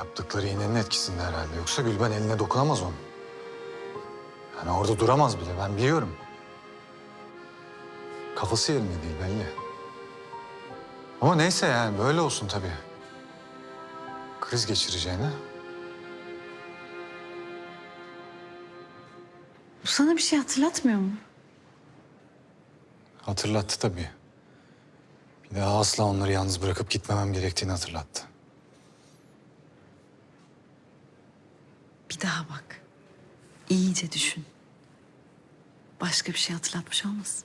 Yaptıkları iğnenin etkisinde herhalde. Yoksa Gülben eline dokunamaz onun. Yani orada duramaz bile ben biliyorum. Kafası yerinde değil belli. Ama neyse yani böyle olsun tabii. Kriz geçireceğine. Bu sana bir şey hatırlatmıyor mu? Hatırlattı tabii. Bir daha asla onları yalnız bırakıp gitmemem gerektiğini hatırlattı. Daha bak. İyice düşün. Başka bir şey hatırlatmış olmasın?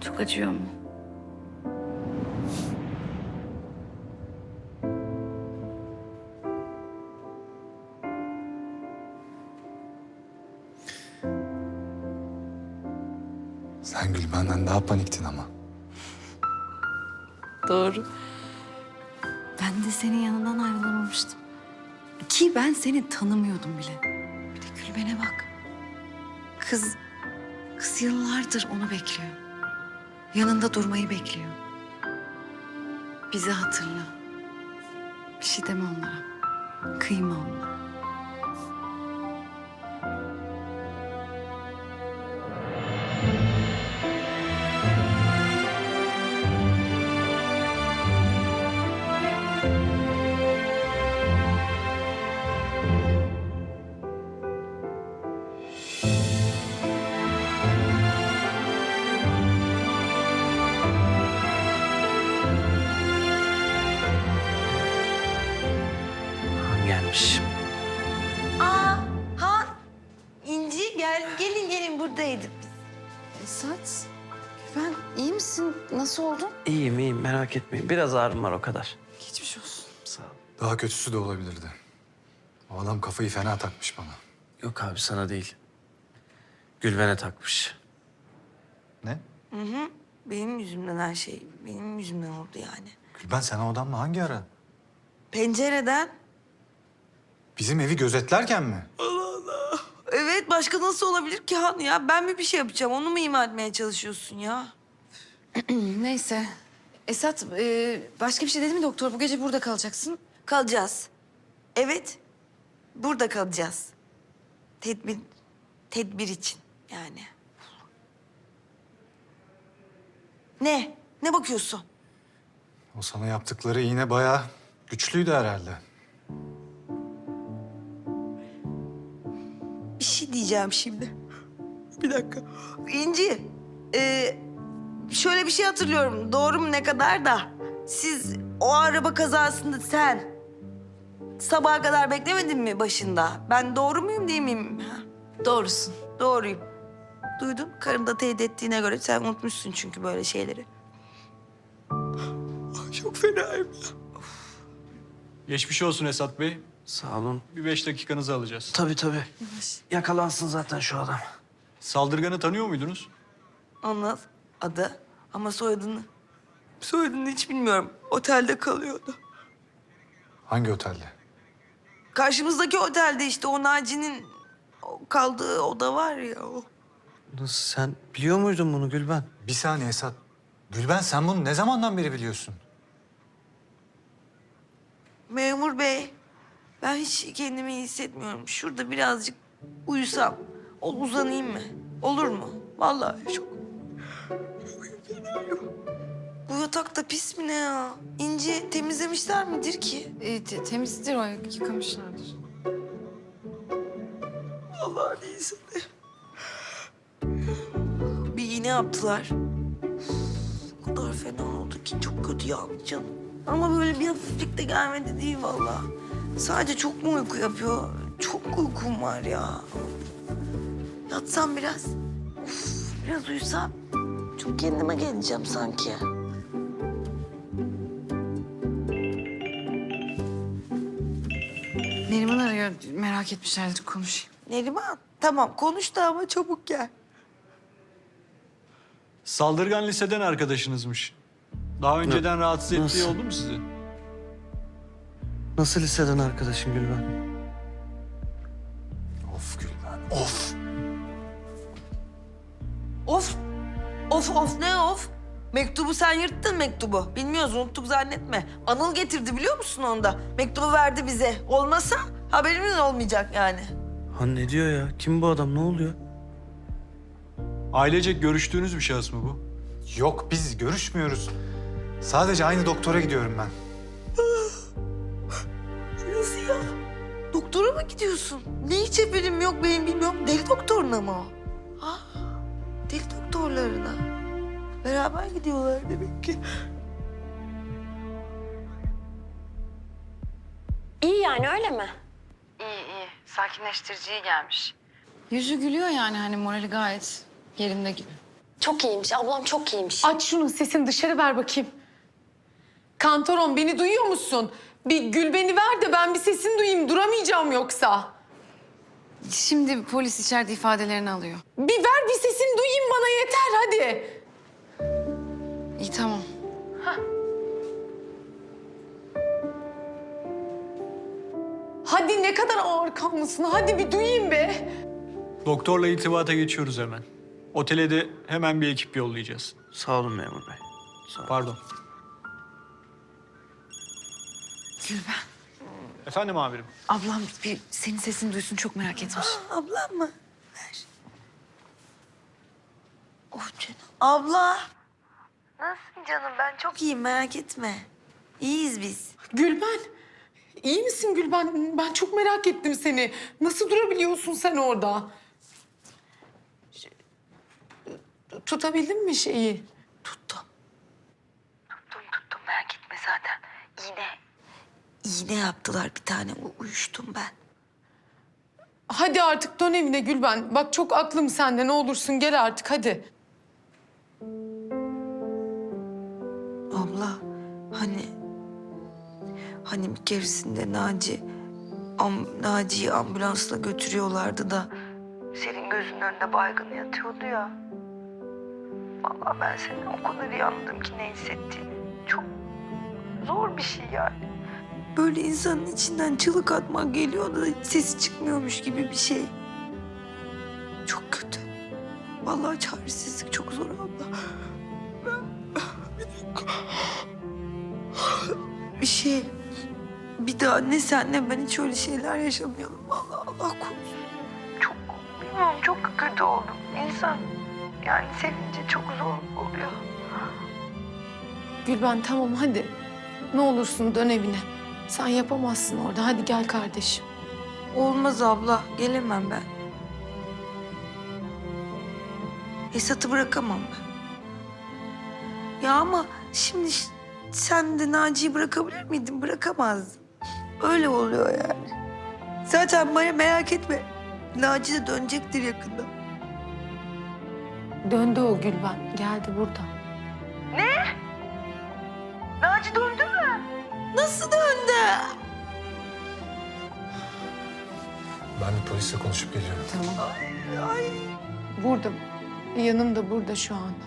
Çok acıyor mu? Daha paniktin ama. Doğru. Ben de senin yanından ayrılamamıştım. Ki ben seni tanımıyordum bile. Bir de Gülben'e bak. Kız, kız yıllardır onu bekliyor. Yanında durmayı bekliyor. Bizi hatırla. Bir şey deme onlara. Kıyma onlara. Esat, Güven iyi misin? Nasıl oldun? İyiyim iyiyim merak etmeyin. Biraz ağrım var o kadar. Geçmiş olsun. Sağ ol. Daha kötüsü de olabilirdi. O adam kafayı fena takmış bana. Yok abi sana değil. Gülben'e takmış. Ne? Benim yüzümden her şey, benim yüzümden oldu yani. Gülben sen o adamla hangi ara? Pencereden. Bizim evi gözetlerken mi? Evet, başka nasıl olabilir ki Han ya? Ben mi bir şey yapacağım, onu mu ima etmeye çalışıyorsun ya? Neyse. Esat, e, başka bir şey dedi mi doktor? Bu gece burada kalacaksın. Kalacağız. Evet, burada kalacağız. Tedbir, tedbir için yani. Ne? Ne bakıyorsun? O sana yaptıkları iğne bayağı güçlüydü herhalde. Diyeceğim şimdi. Bir dakika. İnci, e, şöyle bir şey hatırlıyorum. Doğru mu ne kadar da? Siz o araba kazasında sen sabaha kadar beklemedin mi başında? Ben doğru muyum değil miyim? Ha, Doğrusun. doğruyum. Duydum. Karım da teyit ettiğine göre sen unutmuşsun çünkü böyle şeyleri. Ay, Çok fenayım ya. Geçmiş olsun Esat Bey. Sağ olun. Bir beş dakikanızı alacağız. Tabii tabii. Yakalansın zaten şu adam. Saldırganı tanıyor muydunuz? Anlat adı ama soyadını. Soyadını hiç bilmiyorum. Otelde kalıyordu. Hangi otelde? Karşımızdaki otelde işte o Naci'nin o kaldığı oda var ya o. Nasıl sen biliyor muydun bunu Gülben? Bir saniye Esat. Gülben sen bunu ne zamandan beri biliyorsun? Memur bey ben hiç kendimi iyi hissetmiyorum. Şurada birazcık uyusam, o uzanayım mı? Olur mu? Vallahi çok. Bu yatak da pis mi ne ya? İnci temizlemişler midir ki? E, te- temizdir o, yıkamışlardır. Allah değilsin de. Bir iğne yaptılar. O kadar fena oldu ki çok kötü yandı canım. Ama böyle bir hafiflik de gelmedi değil vallahi. Sadece çok mu uyku yapıyor? Çok uykum var ya. Yatsam biraz. Uf, biraz uyusam. Çok kendime geleceğim sanki. Neriman arıyor, merak etmişlerdir konuşayım. Neriman tamam konuş da ama çabuk gel. Saldırgan liseden arkadaşınızmış. Daha önceden rahatsız ettiği nasıl? oldu mu sizi? Nasıl liseden arkadaşın Gülben? Of Gülben. Of. Of. Of of ne of? Mektubu sen yırttın mektubu. Bilmiyoruz unuttuk zannetme. Anıl getirdi biliyor musun onda? Mektubu verdi bize. Olmasa haberimiz olmayacak yani. Han ne diyor ya? Kim bu adam? Ne oluyor? Ailecek görüştüğünüz bir şahıs mı bu? Yok biz görüşmüyoruz. Sadece aynı doktora gidiyorum ben. Nasıl ya? Doktora mı gidiyorsun? Ne hiç haberim yok benim bilmiyorum. Deli doktoruna mı o? Ha? Deli doktorlarına. Beraber gidiyorlar demek ki. İyi yani öyle mi? İyi iyi. Sakinleştiriciye gelmiş. Yüzü gülüyor yani hani morali gayet yerinde gibi. Çok iyiymiş. Ablam çok iyiymiş. Aç şunun sesini dışarı ver bakayım. Kantoron beni duyuyor musun? Bir gül beni ver de ben bir sesini duyayım. Duramayacağım yoksa. Şimdi polis içeride ifadelerini alıyor. Bir ver bir sesini duyayım bana yeter hadi. İyi tamam. Hadi ne kadar ağır kanlısın. Hadi bir duyayım be. Doktorla irtibata geçiyoruz hemen. Otele de hemen bir ekip yollayacağız. Sağ olun memur bey. Sağ olun. Pardon. Gülben. Efendim amirim. Ablam bir senin sesini duysun çok merak etmiş. Ablam mı? Ver. Oh canım. Abla. Nasılsın canım? Ben çok iyiyim merak etme. İyiyiz biz. Gülben. iyi misin Gülben? Ben çok merak ettim seni. Nasıl durabiliyorsun sen orada? Şey, Tutabildin mi şeyi? Tuttum. Tuttum tuttum merak etme zaten. İğne. İğne yaptılar bir tane. U- Uyuştum ben. Hadi artık dön evine Gülben. Bak çok aklım sende. Ne olursun gel artık hadi. Abla hani hani bir keresinde Naci am, Naci'yi ambulansla götürüyorlardı da senin gözünün önünde baygın yatıyordu ya. Vallahi ben senin o kadar iyi anladım ki ne hissettiğini. Çok zor bir şey yani. Böyle insanın içinden çığlık atmak geliyor da sesi çıkmıyormuş gibi bir şey. Çok kötü. Vallahi çaresizlik çok zor abla. Bir şey. Bir daha ne sen ne ben hiç öyle şeyler yaşamayalım. Vallahi Allah korusun. Çok bilmiyorum çok kötü oldum. İnsan yani sevince çok zor oluyor. Gülben tamam hadi. Ne olursun dön evine. Sen yapamazsın orada. Hadi gel kardeşim. Olmaz abla. Gelemem ben. Esat'ı bırakamam ben. Ya ama şimdi sen de Naci'yi bırakabilir miydin? Bırakamazdın. Öyle oluyor yani. Zaten bana merak etme. Naci de dönecektir yakında. Döndü o Gülben. Geldi burada. Nasıl döndü? Ben bir polisle konuşup geliyorum. Tamam. Ay Burada. Yanımda burada şu anda.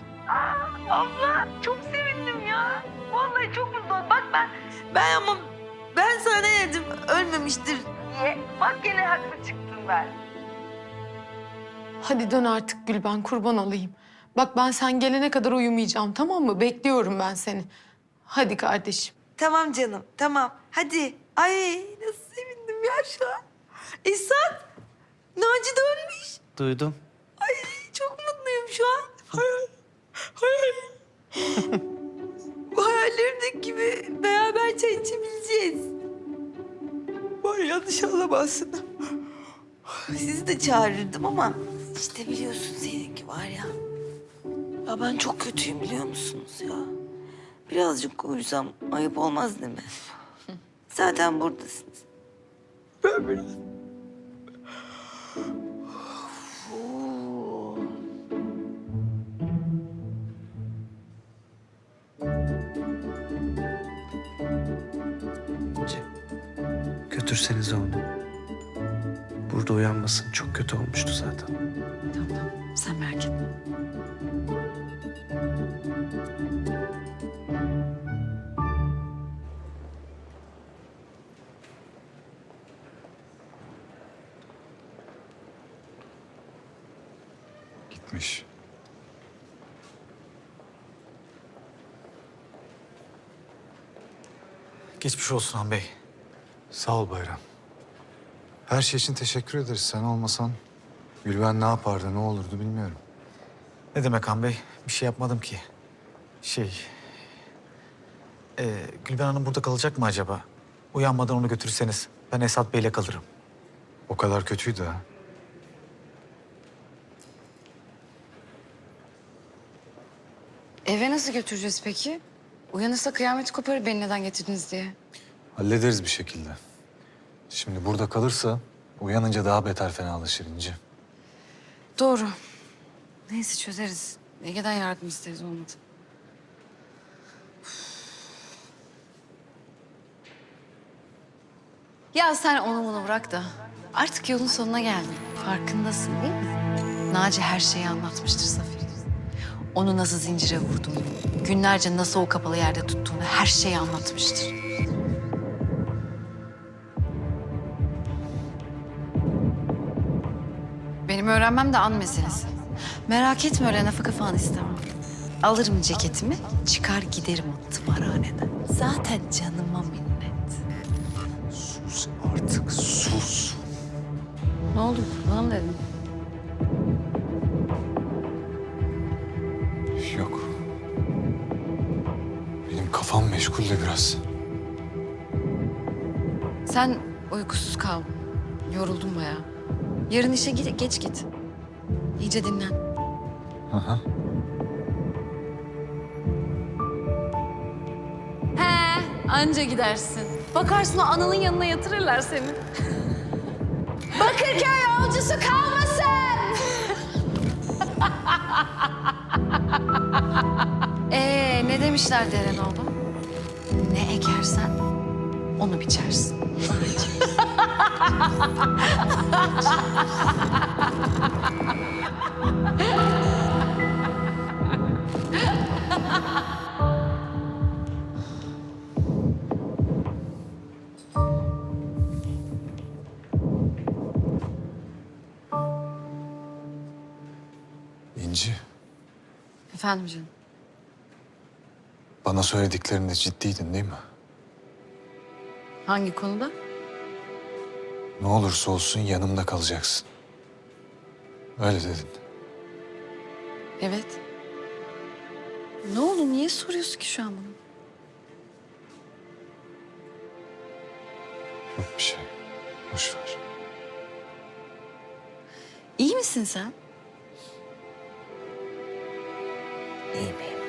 abla çok sevindim ya. Vallahi çok mutlu oldum. Bak ben, ben ama ben sana ne dedim ölmemiştir diye. Bak gene haklı çıktın ben. Hadi dön artık Gülben kurban olayım. Bak ben sen gelene kadar uyumayacağım tamam mı? Bekliyorum ben seni. Hadi kardeşim. Tamam canım tamam hadi. Ay nasıl sevindim ya şu an. Esat Naci dönmüş. Duydum. Ay çok mutluyum şu an. Hayal. Hayal. Hayallerimdeki gibi beraber çay içebileceğiz. Var yanlış anlamazsın. Sizi de çağırırdım ama işte biliyorsun seninki var ya. Ya ben çok kötüyüm biliyor musunuz ya? Birazcık uyusam ayıp olmaz değil mi? Zaten buradasınız. Ben biraz... Oo. Götürsenize onu. Burada uyanmasın. Çok kötü olmuştu zaten. Tamam tamam. Sen merak etme. Geçmiş olsun Han Bey. Sağ ol Bayram. Her şey için teşekkür ederiz. Sen olmasan Gülben ne yapardı, ne olurdu bilmiyorum. Ne demek Han Bey? Bir şey yapmadım ki. Şey... Ee, Gülben Hanım burada kalacak mı acaba? Uyanmadan onu götürürseniz ben Esat Bey'le kalırım. O kadar kötüydü ha. Eve nasıl götüreceğiz peki? Uyanırsa kıyameti koparır beni neden getirdiniz diye. Hallederiz bir şekilde. Şimdi burada kalırsa uyanınca daha beter fenalaşır İnci. Doğru. Neyse çözeriz. Ege'den yardım isteriz olmadı. Ya sen onu bunu bırak da artık yolun sonuna geldin. Farkındasın değil mi? Naci her şeyi anlatmıştır Safir. Onu nasıl zincire vurduğunu, günlerce nasıl o kapalı yerde tuttuğunu her şeyi anlatmıştır. Benim öğrenmem de an meselesi. Merak etme öyle nafaka falan istemem. Alırım ceketimi, çıkar giderim o tımarhaneden. Zaten canıma minnet. Sus artık sus. Ne oldu? Bana mı dedin? Kafam meşgul de biraz. Sen uykusuz kal. Yoruldun bayağı. Yarın işe git, geç git. İyice dinlen. Hı hı. He, anca gidersin. Bakarsın o ananın yanına yatırırlar seni. Bakırköy yolcusu kalmasın. ee, ne demişler Derenoğlu? Ne ekersen onu biçersin. İnci, Efendim canım. Bana söylediklerinde ciddiydin değil mi? Hangi konuda? Ne olursa olsun yanımda kalacaksın. Öyle dedin. Evet. Ne oldu? Niye soruyorsun ki şu an bunu? Yok bir şey. Boş ver. İyi misin sen? İyiyim iyiyim.